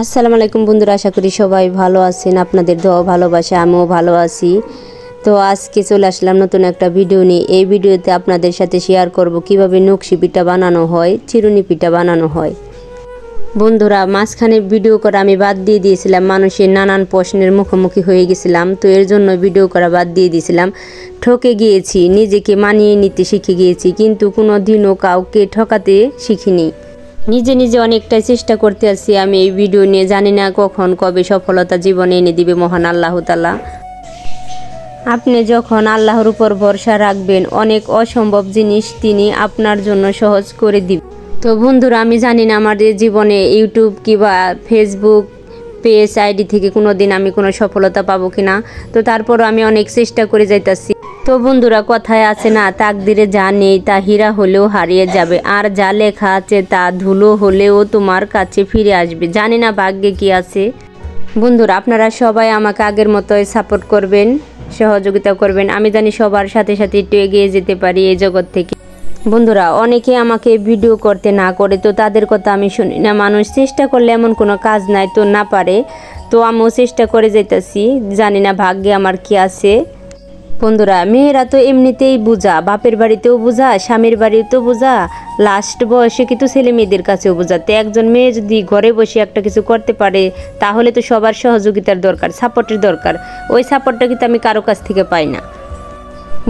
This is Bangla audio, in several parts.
আসসালামু আলাইকুম বন্ধুরা, আশা করি সবাই ভালো আছেন। আপনাদের দোয়া ভালোবাসা, আমিও ভালো আছি। তো আজকে চলে আসলাম নতুন একটা ভিডিও নিয়ে। এই ভিডিওতে আপনাদের সাথে শেয়ার করব কীভাবে নকশি পিঠা বানানো হয়, চিরুনি পিঠা বানানো হয়। বন্ধুরা, মাঝখানে ভিডিও করা আমি বাদ দিয়ে দিয়েছিলাম, মানুষের নানান প্রশ্নের মুখোমুখি হয়ে গেছিলাম। তো এর জন্য ভিডিও করা বাদ দিয়ে দিয়েছিলাম। ঠকে গিয়েছি, নিজেকে মানিয়ে নিতে শিখে গিয়েছি, কিন্তু কোনো দিনও কাউকে ঠকাতে শিখিনি। নিজে নিজে অনেকটাই চেষ্টা করতে আছি। আমি এই ভিডিও নিয়ে জানি না কখন, কবে সফলতা জীবনে এনে দিবে মহান আল্লাহ তালা আপনি যখন আল্লাহর উপর ভরসা রাখবেন, অনেক অসম্ভব জিনিস তিনি আপনার জন্য সহজ করে দিবেন তো বন্ধুরা, আমি জানি না আমাদের জীবনে ইউটিউব কিংবা ফেসবুক পেজ, আইডি থেকে কোনো দিন আমি কোনো সফলতা পাবো কিনা। তো তারপরও আমি অনেক চেষ্টা করে যাইতাছি। তো বন্ধুরা, কথায় আছে না, তাকদিরে যা নেই তা হীরা হলেও হারিয়ে যাবে। আর যা লেখা আছে তা ধুলো হলেও তোমার কাছে ফিরে আসবে। জানি না ভাগ্যে কি আছে। বন্ধুরা, আপনারা সবাই আমাকে আগের মতোই সাপোর্ট করবেন, সহযোগিতা করবেন। আমি জানি সবার সাথে সাথে একটু এগিয়ে যেতে পারি এই জগৎ থেকে। বন্ধুরা, অনেকে আমাকে ভিডিও করতে না করে, তো তাদের কথা আমি শুনি না। মানুষ চেষ্টা করলে এমন কোনো কাজ নাই তো না পারে, তো আমিও চেষ্টা করে যেতেছি জানি না ভাগ্যে আমার কি আছে। বন্ধুরা, মেয়েরা তো এমনিতেই বোঝা, বাপের বাড়িতেও বোঝা, স্বামীর বাড়িতেও বোঝা লাস্ট বয়সে কিন্তু ছেলে মেয়েদের কাছেও বোঝা। তো একজন মেয়ে যদি ঘরে বসে একটা কিছু করতে পারে, তাহলে তো সবার সহযোগিতার দরকার, সাপোর্টের দরকার। ওই সাপোর্টটা কিন্তু আমি কারও কাছ থেকে পাই না।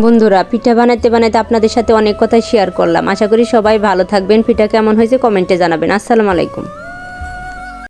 বন্ধুরা, পিঠা বানাতে বানাতে আপনাদের সাথে অনেক কথা শেয়ার করলাম। আশা করি সবাই ভালো থাকবেন। পিঠা কেমন হয়েছে কমেন্টে জানাবেন। আসসালামু আলাইকুম।